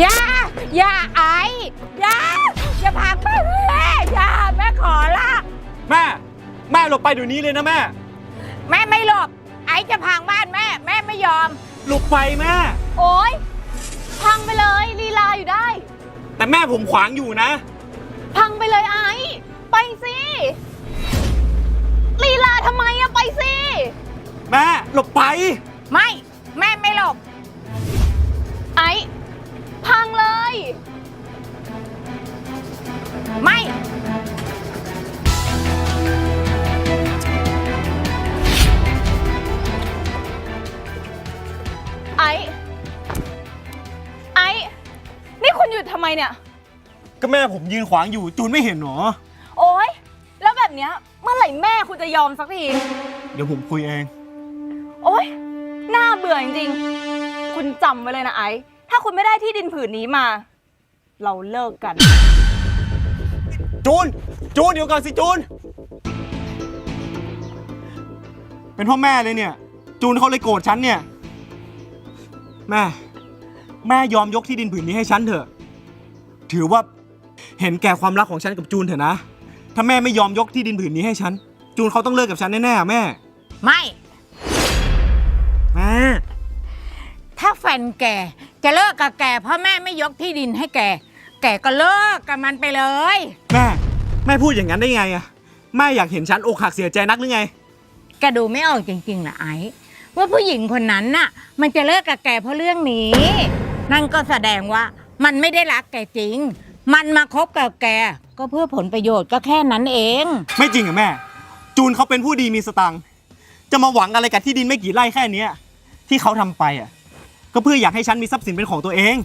อย่า อย่าไอ้อย่าอย่าพังบ้านแม่อย่าแม่ขอละแม่ แม่หลบไปเดี๋ยวนี้เลยนะแม่ แม่ไม่หลบ ไอ้จะพังบ้านแม่ แม่ไม่ยอม หลบไปแม่ โอ๊ยพังไปเลยลีลาอยู่ได้ แต่แม่ผมขวางอยู่นะ พังไปเลยไอ้ไปสิลีลาทำไมอะไปสิแม่หลบไป ไม่ แม่ไม่หลบ ไอ้ พังเลย ไม่ ไอ้ ไอ้ นี่คุณหยุดทำไมเนี่ย ก็แม่ผมยืนขวางอยู่จูนไม่เห็นหรอ โอ๊ย แล้วแบบเนี้ยเมื่อไหร่แม่คุณจะยอมสักที เดี๋ยวผมคุยเอง โอ๊ย น่าเบื่อจริงๆ คุณจำไว้เลยนะไอ้ถ้า คุณไม่ได้ที่ดินผืนนี้มา เราเลิกกัน จูน จูนเดี๋ยวก่อนสิจูน เป็นเพ่อแม่เลยเนี่ย จูนเขาเลยโกรธฉันเนี่ย แม่ แม่ยอมยกที่ดินผืนนี้ให้ฉันเถอะ ถือว่าเห็นแก่ความรักของฉันกับจูนเถอะนะ ถ้าแม่ไม่ยอมยกที่ดินผืนนี้ให้ฉัน จูนเขาต้องเลิกกับฉันแน่ๆอะแม่ ไม่แม่ นแกจะเลิกกับแกเพราะแม่ไม่ยกที่ดินให้แก แกก็เลิกกับมันไปเลย แม่แม่พูดอย่างนั้นได้ไงอะแม่อยากเห็นฉันอกหักเสียใจนักหรือไง แกดูไม่ออกจริงๆนะไอ้ว่าผู้หญิงคนนั้นน่ะ มันจะเลิกกับแกเพราะเรื่องนี้ นั่นก็แสดงว่ามันไม่ได้รักแกจริง มันมาคบกับแก ก็เพื่อผลประโยชน์ก็แค่นั้นเอง ไม่จริงอะแม่ จูนเขาเป็นผู้ดีมีสตังค์จะมาหวังอะไรกับที่ดินไม่กี่ไร่แค่เนี้ยที่เขาทำไปอะ ก็เพื่ออยากให้ฉันมีทรัพย์สินเป็นของตัวเอง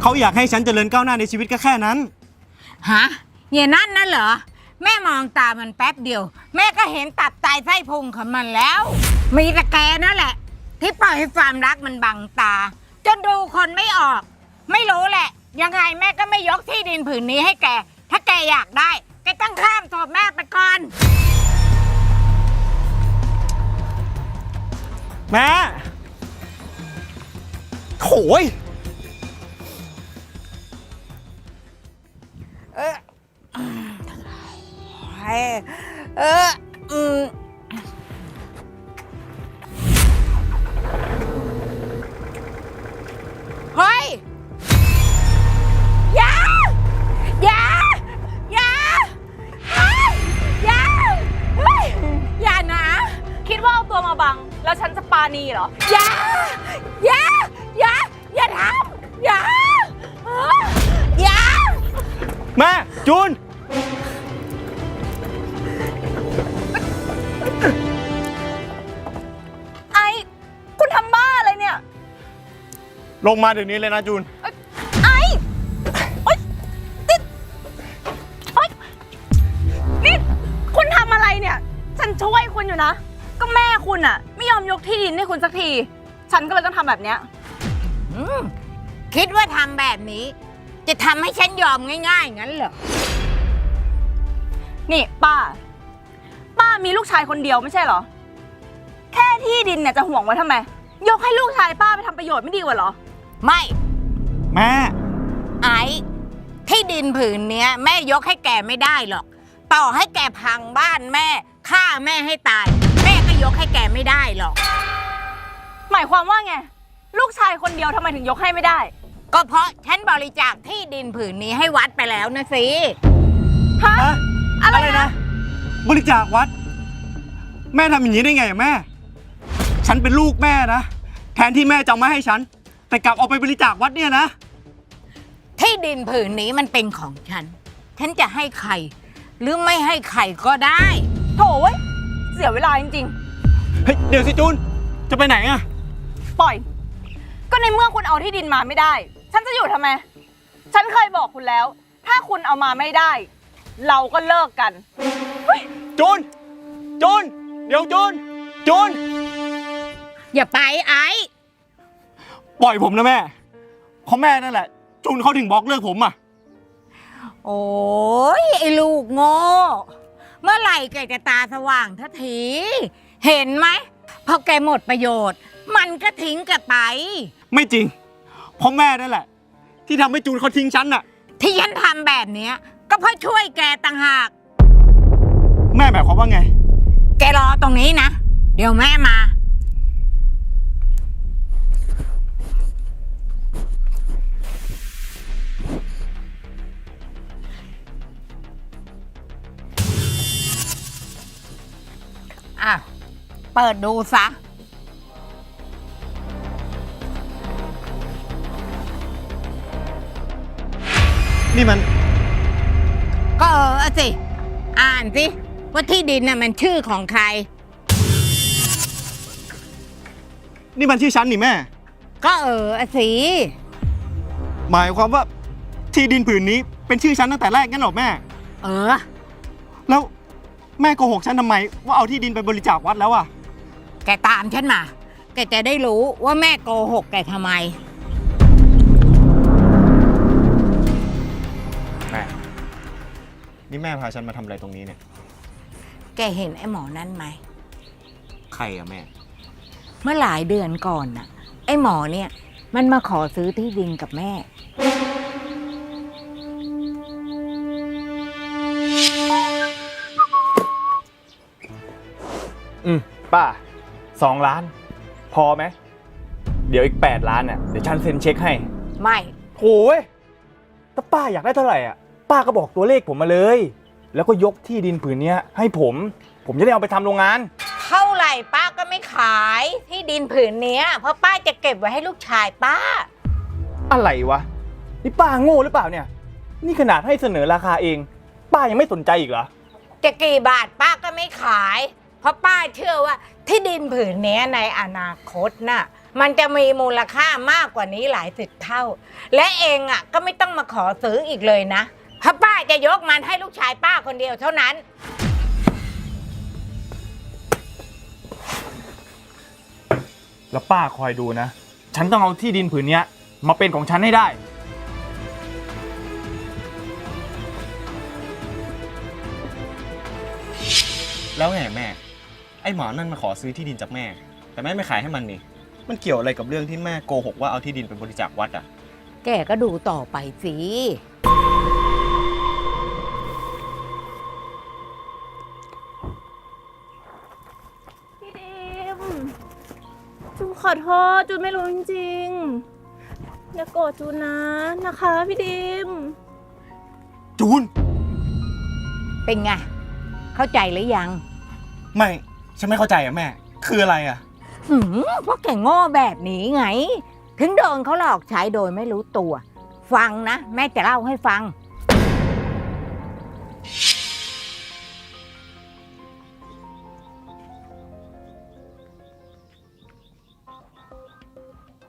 เขาอยากให้ฉันเจริญก้าวหน้าในชีวิตก็แค่นั้น ฮะเย่นั่นนั่นเหรอ แม่มองตามันแป๊บเดียว แม่ก็เห็นตับไตไส้พุงของมันแล้ว มีแต่แกนั่นแหละ ที่ปล่อยให้ความรักมันบังตา จนดูคนไม่ออก ไม่รู้แหละ ยังไงแม่ก็ไม่ยกที่ดินผืนนี้ให้แก ถ้าแกอยากได้ แกต้องข้ามศพแม่ไปก่อน แม่ โถยเออเออ ลงมาเดี๋ยวนี้เลยนะจูน ไอ้โอ๊ยนี่โอ๊ยนี่คุณทำอะไรเนี่ย ฉันช่วยคุณอยู่นะ ก็แม่คุณอะไม่ยอมยกที่ดินให้คุณสักที ฉันก็เลยต้องทำแบบเนี้ย อืมคิดว่าทำแบบนี้ จะทำให้ฉันยอมง่ายๆงั้นเหรอ นี่ป้า ป้ามีลูกชายคนเดียวไม่ใช่เหรอ แค่ที่ดินเนี่ยจะห่วงไว้ทำไม ยกให้ลูกชายป้าไปทำประโยชน์ไม่ดีกว่าเหรอ ไม่ แม่ ไอ้ที่ดินผืนเนี้ย แม่ยกให้แกไม่ได้หรอก ต่อให้แกพังบ้านแม่ฆ่าแม่ให้ตาย แม่ก็ยกให้แกไม่ได้หรอก หมายความว่าไง ลูกชายคนเดียวทำไมถึงยกให้ไม่ได้ ก็เพราะฉันบริจาคที่ดินผืนนี้ให้วัดไปแล้วนะสิ ฮะอะอะไรนะ บริจาควัด แม่ทำอย่างนี้ได้ไงอะแม่ ฉันเป็นลูกแม่นะ แทนที่แม่จะเอามาให้ฉัน แต่กลับเอาไปบริจาควัดเนี่ยนะ ที่ดินผืนนี้มันเป็นของฉัน ฉันจะให้ใคร หรือไม่ให้ใครก็ได้ โถเว้ยเสียเวลาจริงเฮ้ย เดี๋ยวสิจูน จะไปไหนอะๆ ปล่อย ก็ในเมื่อคุณเอาที่ดินมาไม่ได้ ฉันจะอยู่ทำไม ฉันเคยบอกคุณแล้ว ถ้าคุณเอามาไม่ได้ เราก็เลิกกัน จูน จูน เดี๋ยวจูน จูน อย่าไปไอ้ ปล่อยผมนะแม่เพราะแม่นั่นแหละ จูนเขาถึงบล็อกเลิกผมอะโอ้ยไอ้ลูกโง่ เมื่อไหร่แกจะตาสว่างทันที เห็นไหม พอแกหมดประโยชน์ มันก็ทิ้งแกไป ไม่จริง เพราะแม่นั่นแหละ ที่ทำให้จูนเขาทิ้งฉันน่ะ ที่ฉันทำแบบเนี้ย ก็เพราะช่วยแกต่างหาก แม่หมายความว่าไง แกรอตรงนี้นะ เดี๋ยวแม่มา อะ เปิดดูซะ นี่มันก็เออสิ อ่านสิ ว่าที่ดินน่ะมันชื่อของใคร นี่มันชื่อฉันนี่แม่ ก็เออสิ หมายความว่าที่ดินผืนนี้เป็นชื่อฉันตั้งแต่แรกงั้นเหรอแม่ เออ แล้ว แม่โกหกฉันทำไม ว่าเอาที่ดินไปบริจาควัดแล้วอะแกตามฉันมา แกจะได้รู้ว่าแม่โกหกแกทำไม แม่ นี่แม่พาฉันมาทำอะไรตรงนี้เนี่ย แกเห็นไอ้หมอนั่นไหม ใครอะแม่ เมื่อหลายเดือนก่อนน่ะ ไอ้หมอเนี่ย มันมาขอซื้อที่ดินกับแม่ อืมป้าสองล้าน พอไหม เดี๋ยวอีก8ล้านเนี่ยเดี๋ยวฉันเซ็นเช็คให้ไม่ โอ้ยถ้าป้าอยากได้เท่าไหร่อะ ป้าก็บอกตัวเลขผมมาเลย แล้วก็ยกที่ดินผืนเนี้ยให้ผม ผมจะได้เอาไปทำโรงงาน เท่าไหร่ป้าก็ไม่ขายที่ดินผืนเนี้ย เพราะป้าจะเก็บไว้ให้ลูกชายป้า อะไรวะ นี่ป้าโง่หรือเปล่าเนี่ย นี่ขนาดให้เสนอราคาเอง ป้ายังไม่สนใจอีกเหรอ จะกี่บาทป้าก็ไม่ขาย เพราะป้าเชื่อว่าที่ดินผืนเนี้ยในอนาคตน่ะมันจะมีมูลค่ามากกว่านี้หลายสิบเท่า และเองอะก็ไม่ต้องมาขอซื้ออีกเลยนะเพราะป้าจะยกมันให้ลูกชายป้าคนเดียวเท่านั้น แล้วป้าคอยดูนะ ฉันต้องเอาที่ดินผืนเนี้ย มาเป็นของฉันให้ได้ แล้วไงแม่ ไอ้หมอนั่นมาขอซื้อที่ดินจากแม่ แต่แม่ไม่ขายให้มันนี่ มันเกี่ยวอะไรกับเรื่องที่แม่โกหกว่าเอาที่ดินไปบริจาควัดอะแกก็ดูต่อไปสิ พี่ดิมจูนขอโทษจูนไม่รู้จริงๆอย่าโกรธจูนนะนะคะพี่ดิมจูน เป็นไง เข้าใจหรือยัง ไม่ ฉันไม่เข้าใจอะแม่ คืออะไรอะหืมเพราะแกโง่แบบนี้ไง ถึงโดนเขาหลอกใช้โดยไม่รู้ตัว ฟังนะ แม่จะเล่าให้ฟัง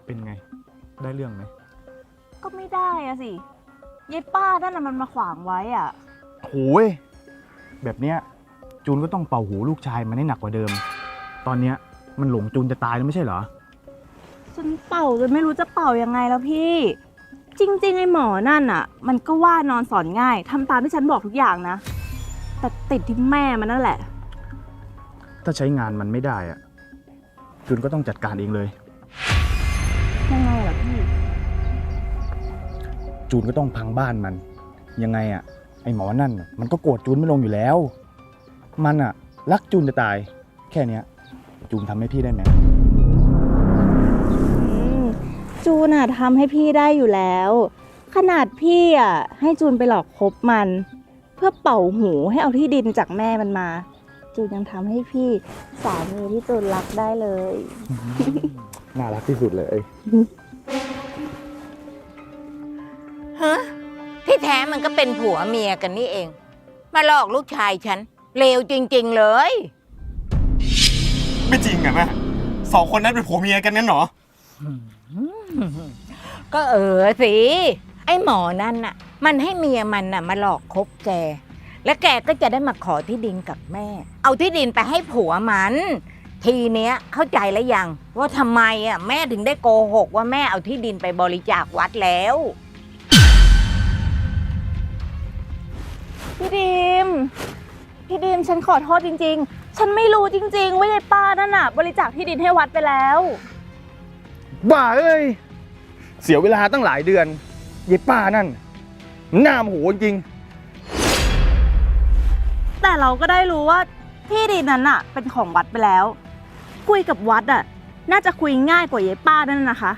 เป็นไง ได้เรื่องไหมก็ไม่ได้อะสิยายป้านั่นน่ะมันมาขวางไว้อะโอ้ยแบบเนี้ย จูนก็ต้องเป่าหูลูกชายมันให้หนักกว่าเดิม ตอนเนี้ยมันหลงจูนจะตายแล้วไม่ใช่เหรอจนเป่าจนไม่รู้จะเป่ายังไงแล้วพี่ จริงๆไอ้หมอนั่นอะมันก็ว่านอนสอนง่ายทำตามที่ฉันบอกทุกอย่างนะ แต่ติดที่แม่มันนั่นแหละ ถ้าใช้งานมันไม่ได้อะจูนก็ต้องจัดการเองเลย ยังไงล่ะพี่ จูนก็ต้องพังบ้านมัน ยังไงอะไอหมอนั่นน่ะมันก็โกรธจูนไม่ลงอยู่แล้ว มันอะรักจูนจะตาย แค่เนี้ยจูนทำให้พี่ได้ไหมอืมจูนอะทำให้พี่ได้อยู่แล้ว ขนาดพี่อะให้จูนไปหลอกคบมัน เพื่อเป่าหูให้เอาที่ดินจากแม่มันมา จูนยังทำให้พี่สามีที่จูนรักได้เลย น่ารักที่สุดเลยฮะที่แท้มันก็เป็นผัวเมียกันนี่เอง มาหลอกลูกชายฉัน เลวจริง ๆ เลย ไม่จริงอะแม่สองคนนั้นเป็นผัวเมียกันนั่นเหรอ ก็เออสิ ไอ้หมอนั่นน่ะ มันให้เมียมันน่ะ มาหลอกคบแก แล้วแกก็จะได้มาขอที่ดินกับแม่ เอาที่ดินไปให้ผัวมัน ทีเนี้ยเข้าใจแล้วยัง ว่าทำไมอะแม่ถึงได้โกหกว่าแม่เอาที่ดินไปบริจาควัดแล้ว พี่ดิม พี่ดิมฉันขอโทษจริง ๆ ฉันไม่รู้จริงๆว่ายายป้านั่นน่ะ บริจาคที่ดินให้วัดไปแล้ว บ้าเอ้ย เสียเวลาตั้งหลายเดือนยายป้านั่นมันหน้าโมโหจริง แต่เราก็ได้รู้ว่าที่ดินนั้นอะเป็นของวัดไปแล้ว คุยกับวัดอะน่าจะคุยง่ายกว่ายายป้านั่นนะคะ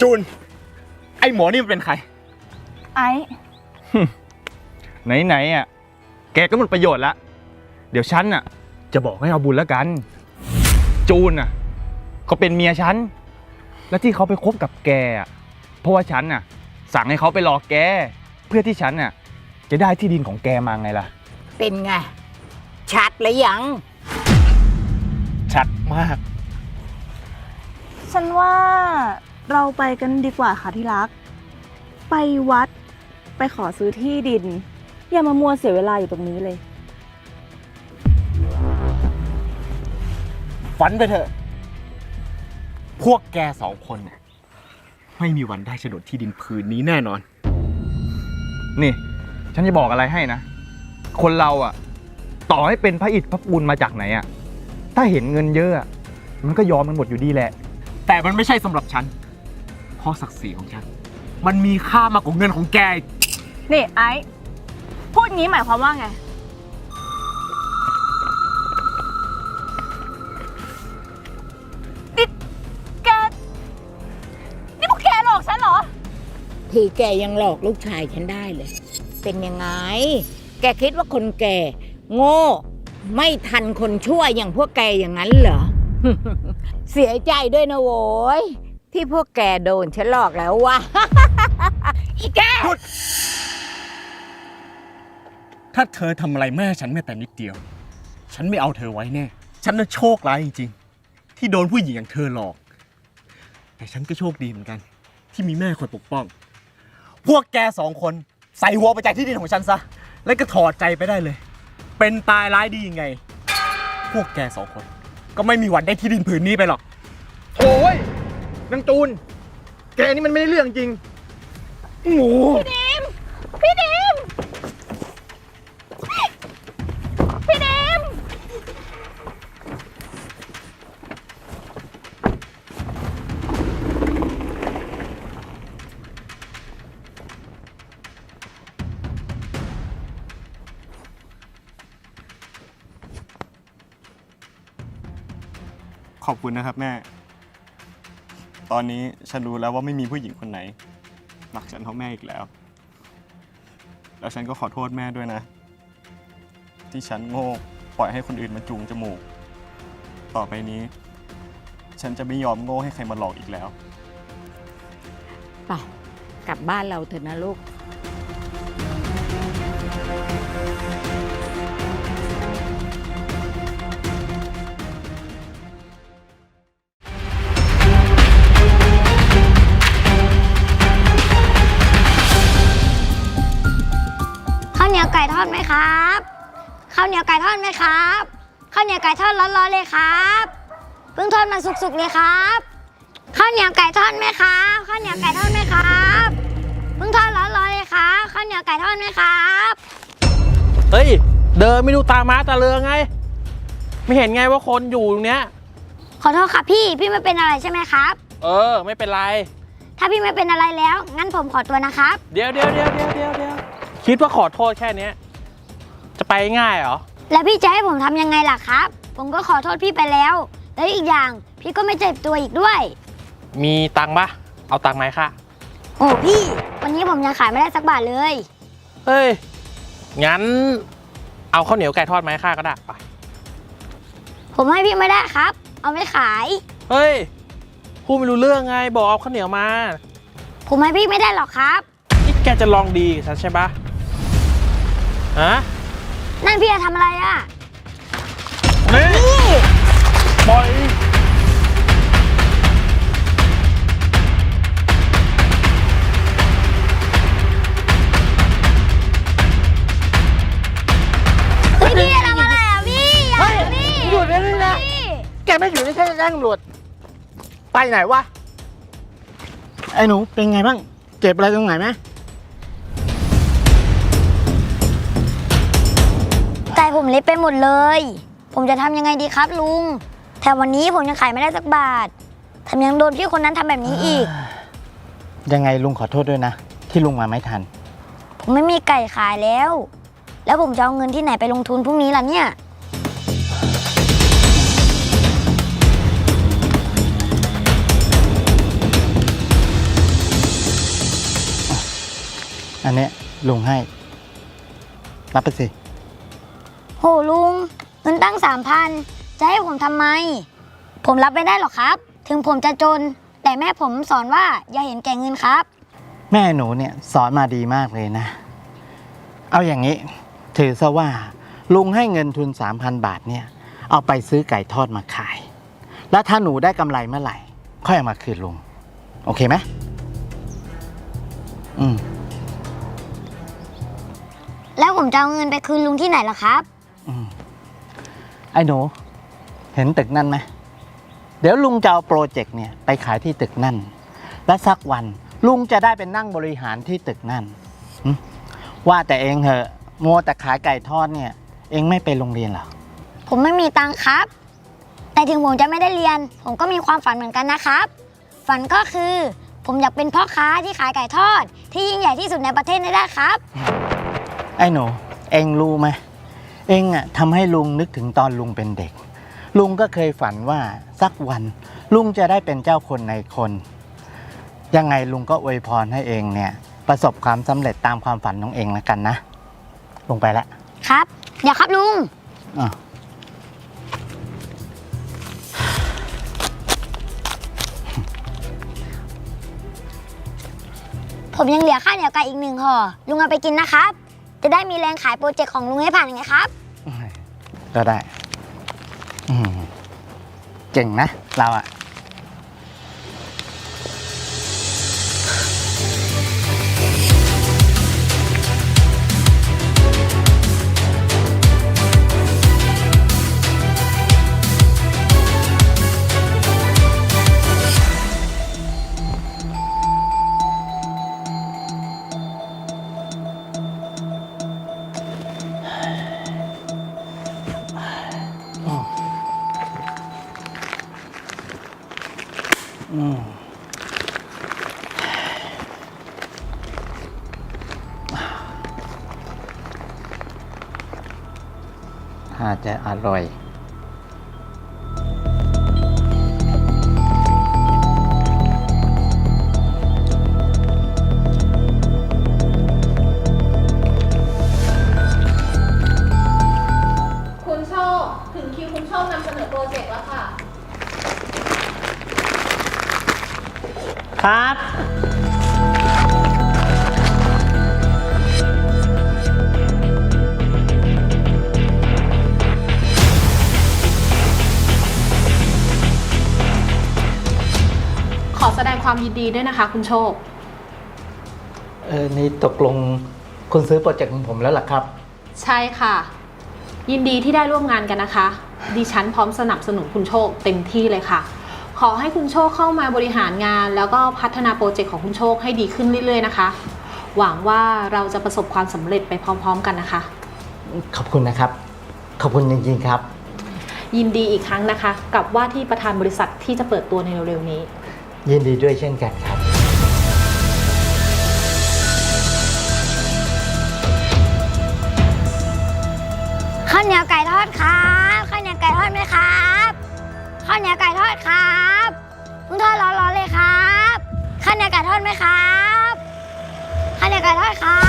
จูน ไอหมอนี่มันเป็นใคร ไอ้ไหนๆอะแกก็หมดประโยชน์ละ เดี๋ยวฉันอะ จะบอกให้เอาบุญแล้วกัน จูนอะเขาเป็นเมียฉัน และที่เขาไปคบกับแกอะเพราะว่าฉันอะ สั่งให้เขาไปหลอกแก เพื่อที่ฉันอะ จะได้ที่ดินของแกมาไงล่ะ เป็นไง ชัดหรือยัง ชัดมาก ฉันว่าเราไปกันดีกว่าค่ะที่รัก ไปวัด ไปขอซื้อที่ดิน อย่ามามัวเสียเวลาอยู่ตรงนี้เลย ฝันไปเถอะ พวกแกสองคนเนี่ยไม่มีวันได้โฉนดที่ดินผืนนี้แน่นอน นี่ ฉันจะบอกอะไรให้นะ คนเราอะ ต่อให้เป็นพระอิฐพระปูนมาจากไหนอะ ถ้าเห็นเงินเยอะอะมันก็ยอมมันหมดอยู่ดีแหละ แต่มันไม่ใช่สำหรับฉัน เพราะศักดิ์ศรีของฉัน มันมีค่ามากกว่าเงินของแกอีก นี่ไอ้พูดงี้หมายความว่าไง นี่แก นี่พวกแกหลอกฉันเหรอ ที่แกยังหลอกลูกชายฉันได้เลย เป็นยังไง แกคิดว่าคนแก่ โง่ ไม่ทันคนชั่วอย่างพวกแกอย่างนั้นเหรอ เสียใจด้วยนะโว้ย ที่พวกแกโดนฉันหลอกแล้ววะ อีแก ถ้าเธอทำอะไรแม่ฉันแม้แต่นิดเดียว ฉันไม่เอาเธอไว้แน่ ฉันน่ะโชคร้ายจริงๆ ที่โดนผู้หญิงอย่างเธอหลอก แต่ฉันก็โชคดีเหมือนกัน ที่มีแม่คอยปกป้อง พวกแกสองคนใส่หัวไปจากที่ดินของฉันซะ แล้วก็ถอดใจไปได้เลย เป็นตายร้ายดียังไง พวกแกสองคน ก็ไม่มีวันได้ที่ดินผืนนี้ไปหรอกโอ้ยนางจูน แกนี่มันไม่ได้เรื่องจริง หมู พี่ดิมพี่ ขอบคุณนะครับแม่ ตอนนี้ฉันรู้แล้วว่าไม่มีผู้หญิงคนไหนรักฉันเท่าแม่อีกแล้ว แล้วฉันก็ขอโทษแม่ด้วยนะ ที่ฉันโง่ปล่อยให้คนอื่นมาจูงจมูก ต่อไปนี้ ฉันจะไม่ยอมโง่ให้ใครมาหลอกอีกแล้ว ไปกลับบ้านเราเถอะนะลูก ครับข้าวเหนียวไก่ทอดไหมครับข้าวเหนียวไก่ทอดร้อนๆเลยครับเพิ่งทอดมาสุกๆเลยครับข้าวเหนียวไก่ทอดไหมครับข้าวเหนียวไก่ทอดไหมครับเพิ่งทอดร้อนๆเลยครับข้าวเหนียวไก่ทอดไหมครับเฮ้ย เดินไม่ดูตาม้าตาเรือไง ไม่เห็นไงว่าคนอยู่ตรงเนี้ย ขอโทษครับพี่พี่ไม่เป็นอะไรใช่ไหมครับ เออ ไม่เป็นไร ถ้าพี่ไม่เป็นอะไรแล้ว งั้นผมขอตัวนะครับ เดี๋ยวเดี๋ยวเดี๋ยวเดี๋ยวเดี๋ยวเดี๋ยวคิดว่าขอโทษแค่เนี้ย จะไปง่ายเหรอ แล้วพี่จะให้ผมทำยังไงล่ะครับ ผมก็ขอโทษพี่ไปแล้ว แล้วอีกอย่างพี่ก็ไม่เจ็บตัวอีกด้วย มีตังค์ปะเอาตังค์ไหมค่ะโอ้พี่ วันนี้ผมยังขายไม่ได้สักบาทเลย เฮ้ย งั้น เอาข้าวเหนียวไก่ทอดไหมค่าก็ได้ไปผมให้พี่ไม่ได้ครับ เอาไม่ขาย เฮ้ยพูดไม่รู้เรื่องไง บอกเอาข้าวเหนียวมา ผมให้พี่ไม่ได้หรอกครับ นี่แกจะลองดีกับฉันใช่ปะฮะ นั่นพี่จะทำอะไรอะนี่ ปล่อยเฮ้ยพี่จะทำอะไรอะพี่อย่าพี่หยุดได้เลยนะ พี่แกไม่อยู่ในแค่แจ้งตำรวจไปไหนวะ ไอ้หนูเป็นไงบ้าง เจ็บอะไรตรงไหนไหม ไก่ผมเล็บไปหมดเลย ผมจะทำยังไงดีครับลุงแต่วันนี้ผมยังขายไม่ได้สักบาทแถมยังโดนพี่คนนั้นทำแบบนี้อีก ยังไงลุงขอโทษด้วยนะ ที่ลุงมาไม่ทัน ผมไม่มีไก่ขายแล้ว แล้วผมจะเอาเงินที่ไหนไปลงทุนพรุ่งนี้ล่ะเนี่ย อันเนี้ยลุงให้ รับไปสิ โหลุงเงินตั้งสามพันจะให้ผมทำไม ผมรับไม่ได้หรอกครับ ถึงผมจะจน แต่แม่ผมสอนว่าอย่าเห็นแก่เงินครับ แม่หนูเนี่ยสอนมาดีมากเลยนะ เอาอย่างนี้ ถือซะว่า ลุงให้เงินทุน 3,000 บาทเนี่ย เอาไปซื้อไก่ทอดมาขาย แล้วถ้าหนูได้กำไรเมื่อไหร่ ค่อยเอามาคืนลุง โอเคไหมอืม แล้วผมจะเอาเงินไปคืนลุงที่ไหนล่ะครับอืม ไอ้หนูเห็นตึกนั่นไหมเดี๋ยวลุงจะเอาโปรเจกต์เนี่ยไปขายที่ตึกนั่น และสักวันลุงจะได้เป็นนั่งบริหารที่ตึกนั่นหึว่าแต่เองเหอะมัวแต่ขายไก่ทอดเนี่ย เองไม่ไปโรงเรียนเหรอ ผมไม่มีตังค์ครับ แต่ถึงผมจะไม่ได้เรียน ผมก็มีความฝันเหมือนกันนะครับ ฝันก็คือ ผมอยากเป็นพ่อค้าที่ขายไก่ทอด ที่ยิ่งใหญ่ที่สุดในประเทศนี้ได้ครับ ไอ้หนู เองรู้ไหม เองอะทำให้ลุงนึกถึงตอนลุงเป็นเด็ก ลุงก็เคยฝันว่าสักวัน ลุงจะได้เป็นเจ้าคนในคน ยังไงลุงก็อวยพรให้เองเนี่ย ประสบความสำเร็จตามความฝันของเองแล้วกันนะ ลงไปละครับ เดี๋ยวครับลุง อะผมยังเหลือข้าวเหนียวไก่อีกหนึ่งห่อลุงเอาไปกินนะครับ จะได้มีแรงขายโปรเจกต์ของลุงให้ผ่านไงครับ ก็ได้อืมเก่งนะ เราอะ ถ้าจะอร่อย แสดงความยินดีด้วยนะคะ คุณโชค เออนี่ตกลงคุณซื้อโปรเจกต์ของผมแล้วล่ะครับ ใช่ค่ะ ยินดีที่ได้ร่วมงานกันนะคะ ดิฉันพร้อมสนับสนุนคุณโชคเต็มที่เลยค่ะ ขอให้คุณโชคเข้ามาบริหารงาน แล้วก็พัฒนาโปรเจกต์ของคุณโชคให้ดีขึ้นเรื่อยๆนะคะ หวังว่าเราจะประสบความสำเร็จไปพร้อมๆกันนะคะ ขอบคุณนะครับ ขอบคุณจริงๆครับ ยินดีอีกครั้งนะคะ กับว่าที่ประธานบริษัทที่จะเปิดตัวในเร็วๆนี้ ยินดีด้วยเช่นกันครับ ข้าวเหนียวไก่ทอดครับข้าวเหนียวไก่ทอดไหมครับข้าวเหนียวไก่ทอดครับเพิ่งทอดร้อนๆเลยครับข้าวเหนียวไก่ทอดไหมครับข้าวเหนียวไก่ทอดครับ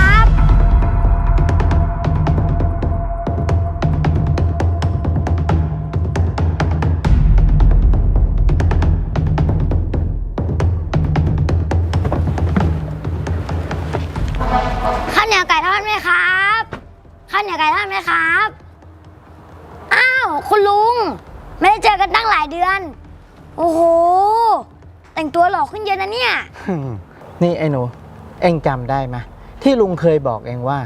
ไก่ทอดไหมครับข้าวเหนียวไก่ทอดไหมครับ อ้าว คุณลุง ไม่ได้เจอกันตั้งหลายเดือน โอ้โห แต่งตัวหล่อขึ้นเยอะนะเนี่ยนี่ไอ้หนู เอ็งจำได้ไหมที่ลุงเคยบอกเองว่า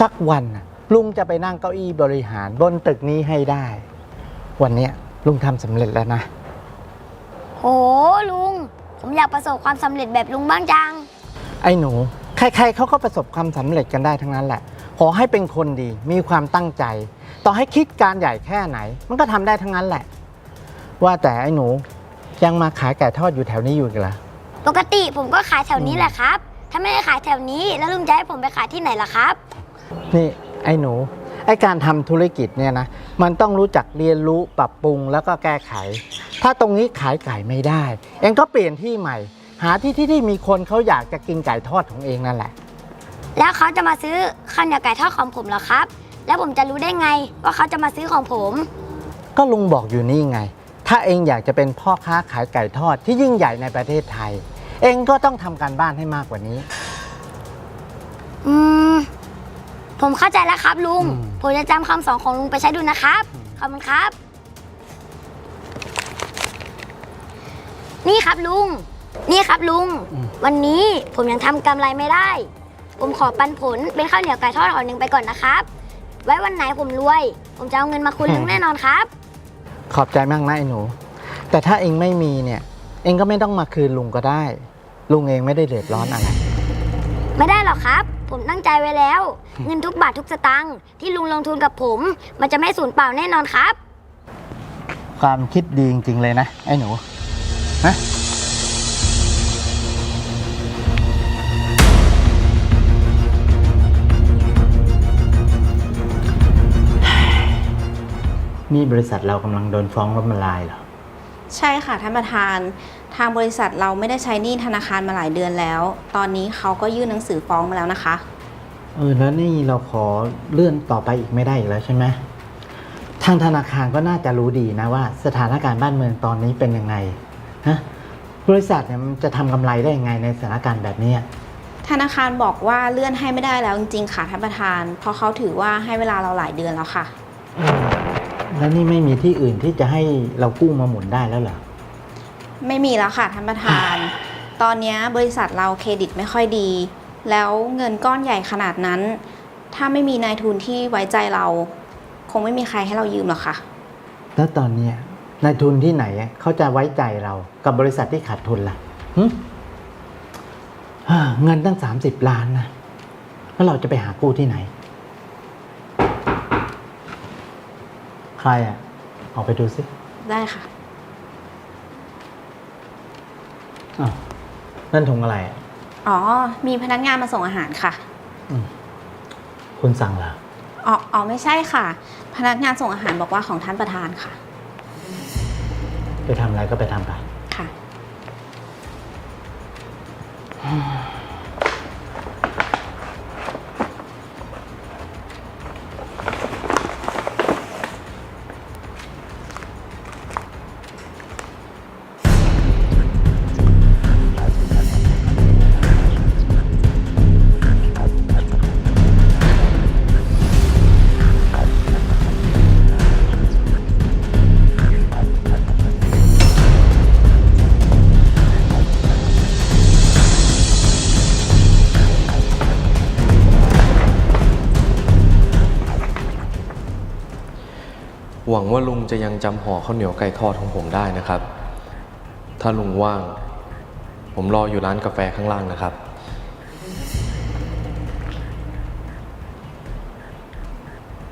สักวันน่ะลุงจะไปนั่งเก้าอี้บริหารบนตึกนี้ให้ได้ วันเนี้ยลุงทำสำเร็จแล้วนะ โหลุง ผมอยากประสบความสำเร็จแบบลุงบ้างจัง ไอ้หนู ใครๆเขาก็ประสบความสำเร็จกันได้ทั้งนั้นแหละ ขอให้เป็นคนดี มีความตั้งใจ ต่อให้คิดการใหญ่แค่ไหน มันก็ทำได้ทั้งนั้นแหละ ว่าแต่ไอ้หนูยังมาขายไก่ทอดอยู่แถวนี้อยู่อีกเหรอ ปกติผมก็ขายแถวนี้แหละครับ ถ้าไม่ได้ขายแถวนี้แล้วลุงจะให้ผมไปขายที่ไหนล่ะครับ นี่ไอ้หนู ไอ้การทำธุรกิจเนี่ยนะ มันต้องรู้จักเรียนรู้ปรับปรุงแล้วก็แก้ไข ถ้าตรงนี้ขายไก่ไม่ได้ เองก็เปลี่ยนที่ใหม่ หาที่ที่ที่มีคนเขาอยากจะกินไก่ทอดของเองนั่นแหละ แล้วเขาจะมาซื้อข้าวเหนียวไก่ทอดของผมเหรอครับ แล้วผมจะรู้ได้ไงว่าเขาจะมาซื้อของผม ก็ลุงบอกอยู่นี่ไง ถ้าเองอยากจะเป็นพ่อค้าขายไก่ทอดที่ยิ่งใหญ่ในประเทศไทย เองก็ต้องทำการบ้านให้มากกว่านี้ อืม ผมเข้าใจแล้วครับลุง อืม ผมจะจำคำสอนของลุงไปใช้ดูนะครับ ขอบคุณครับ นี่ครับลุง นี่ครับลุง วันนี้ผมยังทำกำไรไม่ได้ ผมขอปันผลเป็นข้าวเหนียวไก่ทอดห่อหนึ่งไปก่อนนะครับ ไว้วันไหนผมรวย ผมจะเอาเงินมาคืนลุงแน่นอนครับ ขอบใจมากนะไอ้หนู แต่ถ้าเองไม่มีเนี่ย เองก็ไม่ต้องมาคืนลุงก็ได้ ลุงเองไม่ได้เดือดร้อนอะไร ไม่ได้หรอกครับ ผมตั้งใจไว้แล้ว เงินทุกบาททุกสตางค์ที่ลุงลงทุนกับผม มันจะไม่สูญเปล่าแน่นอนครับ ความคิดดีจริงๆเลยนะไอ้หนูฮะ นี่บริษัทเรากำลังโดนฟ้องล้มละลายเหรอ ใช่ค่ะท่านประธาน ทางบริษัทเราไม่ได้ใช้หนี้ธนาคารมาหลายเดือนแล้ว ตอนนี้เขาก็ยื่นหนังสือฟ้องมาแล้วนะคะ เออแล้วนี่เราขอเลื่อนต่อไปอีกไม่ได้อีกแล้วใช่ไหมทางธนาคารก็น่าจะรู้ดีนะว่า สถานการณ์บ้านเมืองตอนนี้เป็นยังไงฮะบริษัทเนี่ยมันจะทำกำไรได้ยังไงในสถานการณ์แบบเนี้ยธนาคารบอกว่าเลื่อนให้ไม่ได้แล้วจริงๆค่ะท่านประธาน เพราะเขาถือว่าให้เวลาเราหลายเดือนแล้วค่ะ แล้วนี่ไม่มีที่อื่นที่จะให้เรากู้มาหมุนได้แล้วเหรอ ไม่มีแล้วค่ะท่านประธาน ตอนนี้บริษัทเราเครดิตไม่ค่อยดี แล้วเงินก้อนใหญ่ขนาดนั้น ถ้าไม่มีนายทุนที่ไว้ใจเรา คงไม่มีใครให้เรายืมหรอกค่ะ แล้วตอนเนี้ยนายทุนที่ไหนอะเขาจะไว้ใจเรากับบริษัทที่ขาดทุนล่ะหึอ่าเงินตั้ง 30 ล้านนะแล้วเราจะไปหากู้ที่ไหน ใครอะ ออกไปดูสิได้ค่ะ อ้าวนั่นถุงอะไรอะอ๋อ มีพนักงานมาส่งอาหารค่ะคุณสั่งเหรออ๋ออ๋อไม่ใช่ค่ะ พนักงานส่งอาหารบอกว่าของท่านประธานค่ะ ไปทำอะไรก็ไปทำไป ค่ะ หวังว่าลุงจะยังจำห่อข้าวเหนียวไก่ทอดของผมได้นะครับ ถ้าลุงว่าง ผมรออยู่ร้านกาแฟข้างล่างนะครับ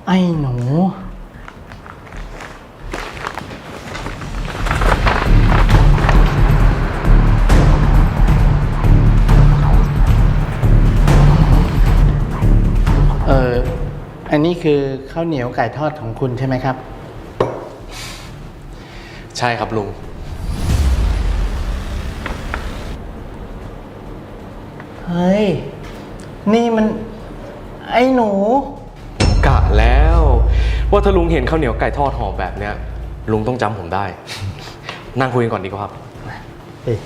ไอ้หนู เอออันนี้คือข้าวเหนียวไก่ทอดของคุณใช่ไหมครับ ใช่ครับลุง เฮ้ย นี่มัน ไอ้หนู ผมกะแล้ว ว่าถ้าลุงเห็นข้าวเหนียวไก่ทอดห่อแบบเนี้ย ลุงต้องจำผมได้ นั่งคุยกันก่อนดีกว่าครับ เอ้ย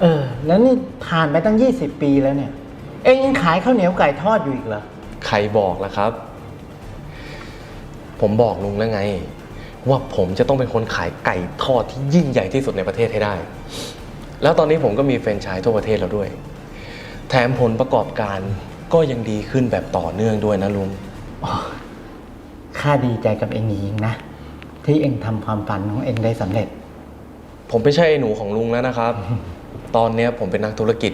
เออแล้วนี่ผ่านไปตั้ง 20 ปีแล้วเนี่ย เองยังขายข้าวเหนียวไก่ทอดอยู่อีกเหรอ ใครบอกล่ะครับ ผมบอกลุงแล้วไง ว่าผมจะต้องเป็นคนขายไก่ทอดที่ยิ่งใหญ่ที่สุดในประเทศให้ได้ แล้วตอนนี้ผมก็มีแฟรนไชส์ทั่วประเทศแล้วด้วย แถมผลประกอบการก็ยังดีขึ้นแบบต่อเนื่องด้วยนะลุง ข้าดีใจกับเองจริงๆนะ ที่เองทำความฝันของเองได้สำเร็จ ผมไม่ใช่ไอ้หนูของลุงแล้วนะครับ ตอนเนี้ยผมเป็นนักธุรกิจ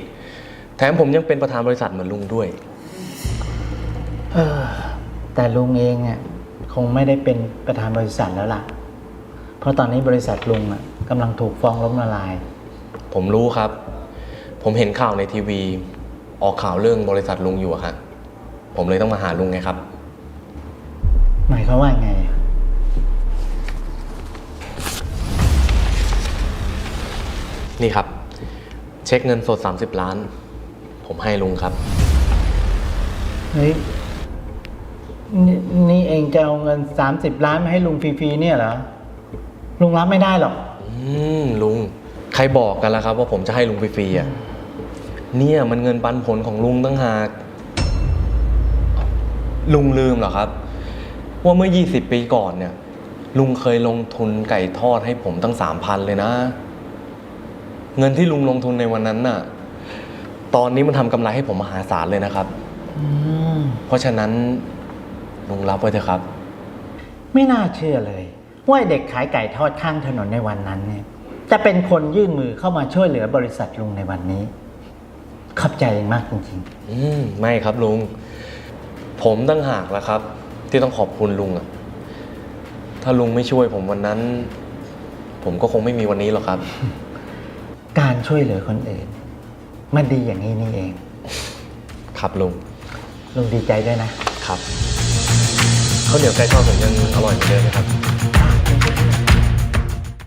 แถมผมยังเป็นประธานบริษัทเหมือนลุงด้วย เออ แต่ลุงเองอะค งไม่ได้เป็นประธานบริษัทแล้วล่ะ เพราะตอนนี้บริษัทลุงอะกำลังถูกฟ้องล้มละลาย ผมรู้ครับ ผมเห็นข่าวในทีวี ออกข่าวเรื่องบริษัทลุงอยู่อะฮะผมเลยต้องมาหาลุงไงครับ หมายความว่าไงนี่ครับ เช็คเงินสด 30 ล้าน ผมให้ลุงครับ เฮ้ย นนี่เองจะเอาเงิน 30 ล้านมาให้ลุงฟรีๆเนี่ยเหรอ ลุงรับไม่ได้หรอก อืมลุง ใครบอกกันล่ะครับ ว่าผมจะให้ลุงฟรีๆอะเนี่ยมันเงินปันผลของลุงตั้งหากลุงลืมเหรอครับ ว่าเมื่อ 20 ปีก่อนเนี่ย ลุงเคยลงทุนไก่ทอดให้ผมตั้ง3,000เลยนะ เงินที่ลุงลงทุนในวันนั้นน่ะ ตอนนี้มันทำกำไรให้ผมมหาศาลเลยนะครับอืมเพราะฉะนั้น ลุงรับไว้เถอะครับ ไม่น่าเชื่อเลย ว่าเด็กขายไก่ทอดข้างถนนในวันนั้นเนี่ย จะเป็นคนยื่นมือเข้ามาช่วยเหลือบริษัทลุงในวันนี้ ขอบใจเองมากจริงอืมไม่ครับลุง ผมตั้งหากแล้วครับ ที่ต้องขอบคุณลุงอะถ้าลุงไม่ช่วยผมวันนั้น ผมก็คงไม่มีวันนี้หรอกครับ ๆ การช่วยเหลือคนอื่น มันดีอย่างนี้นี่เอง ครับลุงลุงดีใจด้วยนะ ครับ ข้าวเหนียวไก่ทอดผมยังอร่อยเหมือนเดิมไหมครับ